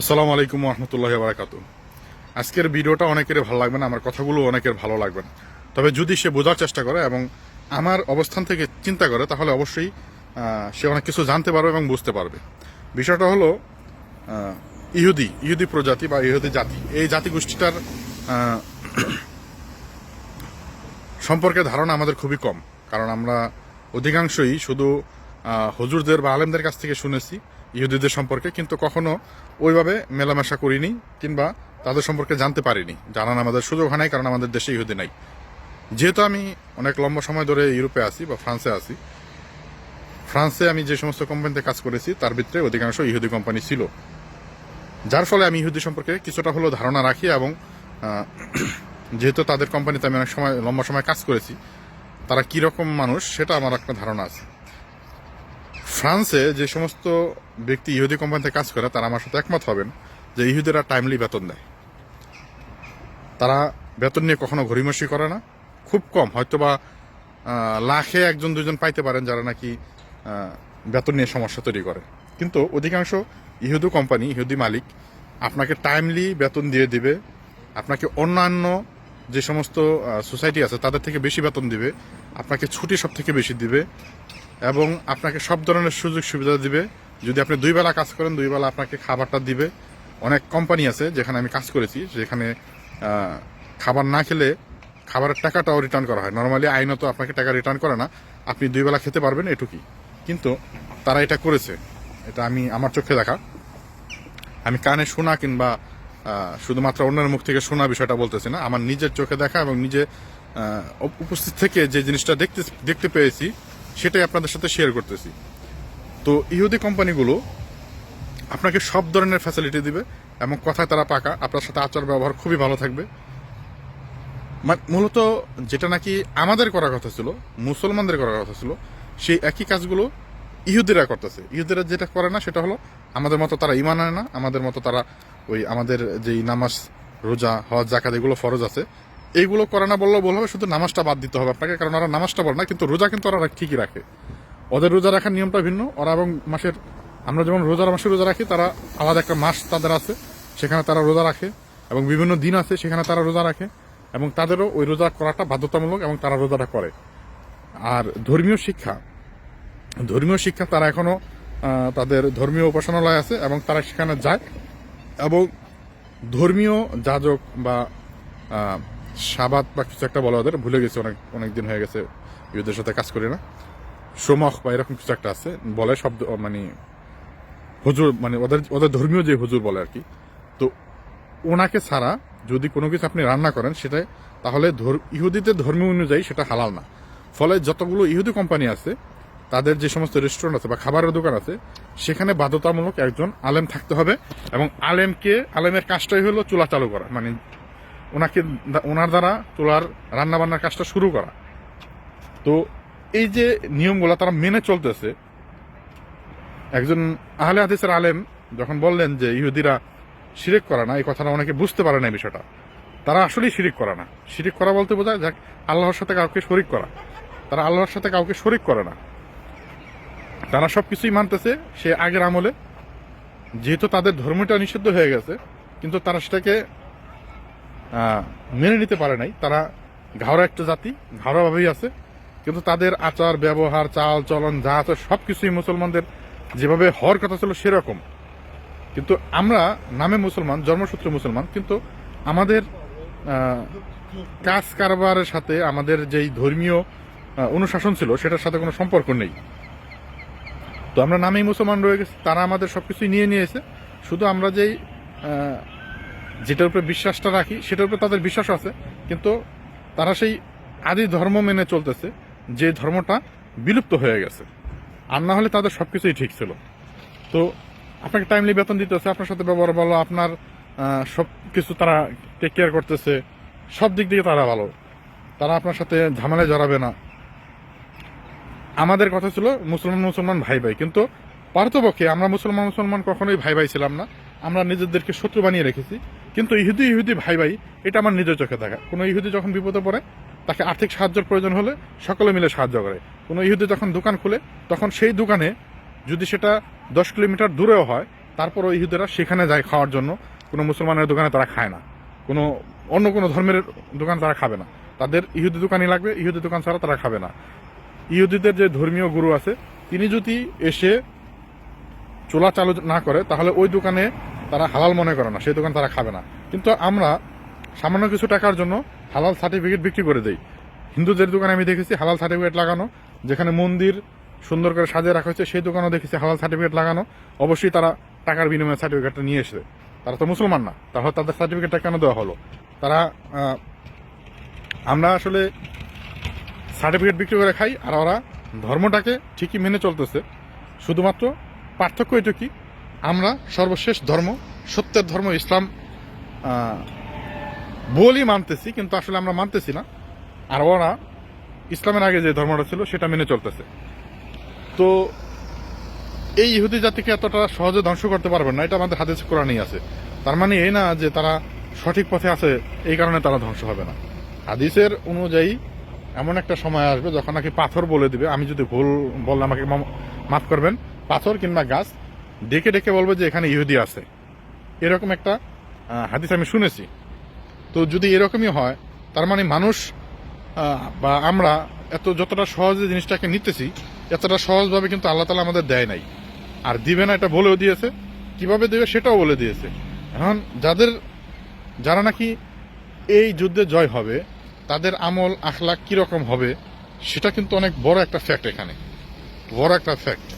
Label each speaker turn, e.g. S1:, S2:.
S1: আসসালামু আলাইকুম রহমতুল্লাহ বারাকাতু আজকের ভিডিওটা অনেকের ভালো লাগবে না, আমার কথাগুলো অনেকের ভালো লাগবে না। তবে যদি সে বোঝার চেষ্টা করে এবং আমার অবস্থান থেকে চিন্তা করে, তাহলে অবশ্যই সে অনেক কিছু জানতে পারবে এবং বুঝতে পারবে। বিষয়টা হলো ইহুদি ইহুদি প্রজাতি বা ইহুদি জাতি। এই জাতিগোষ্ঠীটার সম্পর্কে ধারণা আমাদের খুবই কম। কারণ আমরা অধিকাংশই শুধু হুজুরদের বা আলেমদের কাছ থেকে শুনেছি, ইহুদিদের সম্পর্কে, কিন্তু কখনো ওইভাবে মেলামেশা করিনি কিংবা তাদের সম্পর্কে জানতে পারিনি। জানান আমাদের সুযোগ হয় নাই, কারণ আমাদের দেশে ইহুদি নাই। যেহেতু আমি অনেক লম্বা সময় ধরে ইউরোপে আছি বা ফ্রান্সে আছি, ফ্রান্সে আমি যে সমস্ত কোম্পানিতে কাজ করেছি, তার ভিতরে অধিকাংশ ইহুদি কোম্পানি ছিল। যার ফলে আমি ইহুদি সম্পর্কে কিছুটা হলেও ধারণা রাখি এবং যেহেতু তাদের কোম্পানিতে আমি অনেক সময়, লম্বা সময় কাজ করেছি, তারা কীরকম মানুষ সেটা আমার একটা ধারণা আছে। ফ্রান্সে যে সমস্ত ব্যক্তি ইহুদি কোম্পানিতে কাজ করে তারা আমার সাথে একমত হবেন যে ইহুদিরা টাইমলি বেতন দেয়। তারা বেতন নিয়ে কখনো ঘড়িমসি করে না। খুব কম হয়তোবা আহ, লাখে একজন দুজন পাইতে পারেন যারা নাকি বেতন নিয়ে সমস্যা তৈরি করে। কিন্তু অধিকাংশ ইহুদি কোম্পানি ইহুদি মালিক আপনাকে টাইমলি বেতন দিয়ে দিবে। আপনাকে অন্যান্য যে সমস্ত সোসাইটি আছে তাদের থেকে বেশি বেতন দিবে। আপনাকে ছুটি সব থেকে বেশি দিবে। এবং আপনাকে সব ধরনের সুযোগ সুবিধা দিবে। যদি আপনি দুই বেলা কাজ করেন, দুই বেলা আপনাকে খাবারটা দিবে। অনেক কোম্পানি আছে যেখানে আমি কাজ করেছি, যেখানে খাবার না খেলে খাবারের টাকাটাও রিটার্ন করা হয়। নর্মালি আইনত আপনাকে টাকা রিটার্ন করে না। আপনি দুই বেলা খেতে পারবেন এটুকুই। কিন্তু তারা এটা করেছে। এটা আমি, আমার চোখে দেখা। আমি কানে শোনা কিংবা শুধুমাত্র অন্যের মুখ থেকে শোনা বিষয়টা বলতেছি না। আমার নিজের চোখে দেখা এবং নিজে উপস্থিত থেকে যে জিনিসটা দেখতে দেখতে পেয়েছি সেটাই আপনাদের সাথে শেয়ার করতেছি। তো ইহুদি কোম্পানিগুলো আপনাকে সব ধরনের ফ্যাসিলিটি দিবে এবং কথায় তারা পাকা। আপনার সাথে আচার ব্যবহার খুবই ভালো থাকবে। মূলত যেটা নাকি আমাদের করার কথা ছিল, মুসলমানদের করার কথা ছিল, সেই একই কাজগুলো ইহুদিরা করতেছে। ইহুদিরা যেটা করে না, সেটা হলো আমাদের মতো তারা ইমান আনে না, আমাদের মতো তারা ওই আমাদের যেই নামাজ, রোজা, হজ জাকাত এগুলো ফরজ আছে। এইগুলো করে না বললেও বলবে শুধু নামাজটা বাদ দিতে হবে আপনাকে কারণ ওরা নামাজটা বলে না কিন্তু রোজা কিন্তু ওরা ঠিকই রাখে। ওদের রোজা রাখার নিয়মটা ভিন্ন ওরা এবং মাসের আমরা যেমন রোজার মাসে রোজা রাখি তারা আলাদা একটা মাস তাদের আছে সেখানে তারা রোজা রাখে এবং বিভিন্ন দিন আছে সেখানে তারা রোজা রাখে এবং তাদেরও ওই রোজা করাটা বাধ্যতামূলক এবং তারা রোজাটা করে। আর ধর্মীয় শিক্ষা ধর্মীয় শিক্ষা তারা এখনও আহ, তাদের ধর্মীয় উপাসনালয় আছে এবং তারা সেখানে যায় এবং ধর্মীয় যাজক বা সাবাত বা কিছু একটা বলা ওদের, ভুলে গেছে, অনেক অনেক দিন হয়ে গেছে ইউদের সাথে কাজ করি না। সোমক বা এরকম কিছু একটা আছে, বলে শব্দ মানে হুজুর মানে ওদের ওদের ধর্মীয় যে হুজুর বলে আর কি তো ওনাকে ছাড়া যদি কোনো কিছু আপনি রান্না করেন, সেটা তাহলে ইহুদিদের ধর্ম অনুযায়ী সেটা হালাল না। ফলে যতগুলো ইহুদি কোম্পানি আছে, তাদের যে সমস্ত রেস্টুরেন্ট আছে বা খাবারের দোকান আছে, সেখানে বাধ্যতামূলক একজন আলেম থাকতে হবে এবং আলেমকে, আলেমের কাজটাই হলো চুলা চালু করা মানে ওনাকে ওনার দ্বারা চুলার রান্না বান্নার কাজটা শুরু করা। তো এই যে নিয়মগুলো তারা মেনে চলতেছে, একজন আহলে হাদিসের আলেম যখন বললেন যে ইহুদিরা শিরিক করা না, এই কথাটা অনেকে বুঝতে পারে না বিষয়টা। তারা আসলেই শিরিক করা না। শিরিক করা বলতে বোঝায়, যাক, আল্লাহর সাথে কাউকে শরিক করা। তারা আল্লাহর সাথে কাউকে শরিক করে না। তারা সব কিছুই মানতেছে, সে আগের আমলে, যেহেতু তাদের ধর্মটা নিষিদ্ধ হয়ে গেছে, কিন্তু তারা সেটাকে মেনে নিতে পারে নাই। তারা ঘাওড়া একটা জাতি ঘাওড়াভাবেই আছে। কিন্তু তাদের আচার, ব্যবহার, চাল, চলন, যা আছে সব কিছুই মুসলমানদের যেভাবে হওয়ার কথা ছিল সেরকম। কিন্তু আমরা নামে মুসলমান, জন্মসূত্রে মুসলমান, কিন্তু আমাদের কাজ কারবারের সাথে আমাদের যেই ধর্মীয় অনুশাসন ছিল, সেটার সাথে কোনো সম্পর্ক নেই। তো আমরা নামেই মুসলমান রয়ে গেছি, তারা আমাদের সবকিছুই নিয়ে নিয়েছে। শুধু আমরা যেই যেটার উপরে বিশ্বাসটা রাখি, সেটার উপরে তাদের বিশ্বাস আছে, কিন্তু তারা সেই আদি ধর্ম মেনে চলতেছে, যে ধর্মটা বিলুপ্ত হয়ে গেছে। আর না হলে তাদের সবকিছুই ঠিক ছিল। তো আপনাকে টাইমলি বেতন দিতেছে, আপনার সাথে ব্যবহার ভালো, আপনার সব কিছু তারা টেক কেয়ার করতেছে, সব দিক দিয়ে তারা ভালো। তারা আপনার সাথে ঝামেলায় জড়াবে না। আমাদের কথা ছিল মুসলমান মুসলমান, ভাই ভাই, কিন্তু পারতপক্ষে আমরা মুসলমান মুসলমান কখনোই ভাই ভাই ছিলাম না। আমরা নিজেদেরকে শত্রু বানিয়ে রেখেছি। কিন্তু ইহুদি ইহুদি ভাই ভাই, এটা আমার নিজের চোখে দেখা। কোনো ইহুদি যখন বিপদে পড়ে, তাকে আর্থিক সাহায্যের প্রয়োজন হলে সকলে মিলে সাহায্য করে। কোনো ইহুদি যখন দোকান খুলে, তখন সেই দোকানে যদি সেটা দশ কিলোমিটার দূরেও হয়, তারপরও ইহুদেরা সেখানে যায় খাওয়ার জন্য। কোনো মুসলমানের দোকানে তারা খায় না। কোনো অন্য কোনো ধর্মের দোকান তারা খাবে না। তাদের ইহুদি দোকানই লাগবে, ইহুদি দোকান ছাড়া তারা খাবে না। ইহুদিদের যে ধর্মীয় গুরু আছে, তিনি যদি এসে চোলা চালু না করে, তাহলে ওই দোকানে তারা হালাল মনে করে না, সেই দোকান তারা খাবে না। কিন্তু আমরা সামান্য কিছু টাকার জন্য হালাল সার্টিফিকেট বিক্রি করে দেই। হিন্দুদের দোকানে আমি দেখেছি হালাল সার্টিফিকেট লাগানো, যেখানে মন্দির সুন্দর করে সাজিয়ে রাখা হয়েছে, সেই দোকানেও দেখেছি হালাল সার্টিফিকেট লাগানো। অবশ্যই তারা টাকার বিনিময়ে সার্টিফিকেটটা নিয়ে এসে তারা তো মুসলমান না, তাহলে তাদের সার্টিফিকেটটা কেন দেওয়া হলো? তারা আমরা আসলে সার্টিফিকেট বিক্রি করে খাই, আর ওরা ধর্মটাকে ঠিকই মেনে চলতেছে। শুধুমাত্র পার্থক্য এটুকুই আমরা সর্বশেষ ধর্ম, সত্যের ধর্ম, ইসলাম বলি মানতেছি, কিন্তু আসলে আমরা মানতেছি না। আর ওরা ইসলামের আগে যে ধর্মটা ছিল, সেটা মেনে চলতেছে। তো এই ইহুদি জাতিকে এতটা সহজে ধ্বংস করতে পারবেন না, এটা আমাদের হাদিস কোরআনই আছে। তার মানে এই না যে তারা সঠিক পথে আছে, এই কারণে তারা ধ্বংস হবে না। হাদিসের অনুযায়ী এমন একটা সময় আসবে যখন নাকি পাথর বলে দিবে। আমি যদি ভুল বললে আমাকে মাফ করবেন, পাথর কিংবা গাছ ডেকে ডেকে বলবে যে এখানে ইহুদি আছে। এরকম একটা হাদিস আমি শুনেছি। তো যদি এরকমই হয়, তার মানে মানুষ বা আমরা এত যতটা সহজে জিনিসটাকে নিতেছি, এতটা সহজভাবে কিন্তু আল্লাহ তালা আমাদের দেয় নাই। আর দিবে না এটা বলেও দিয়েছে। কীভাবে দেবে সেটাও বলে দিয়েছে। এখন যাদের, যারা নাকি এই যুদ্ধে জয় হবে, তাদের আমল আখলাক কীরকম হবে, সেটা কিন্তু অনেক বড় একটা ফ্যাক্ট এখানে। বড় একটা ফ্যাক্ট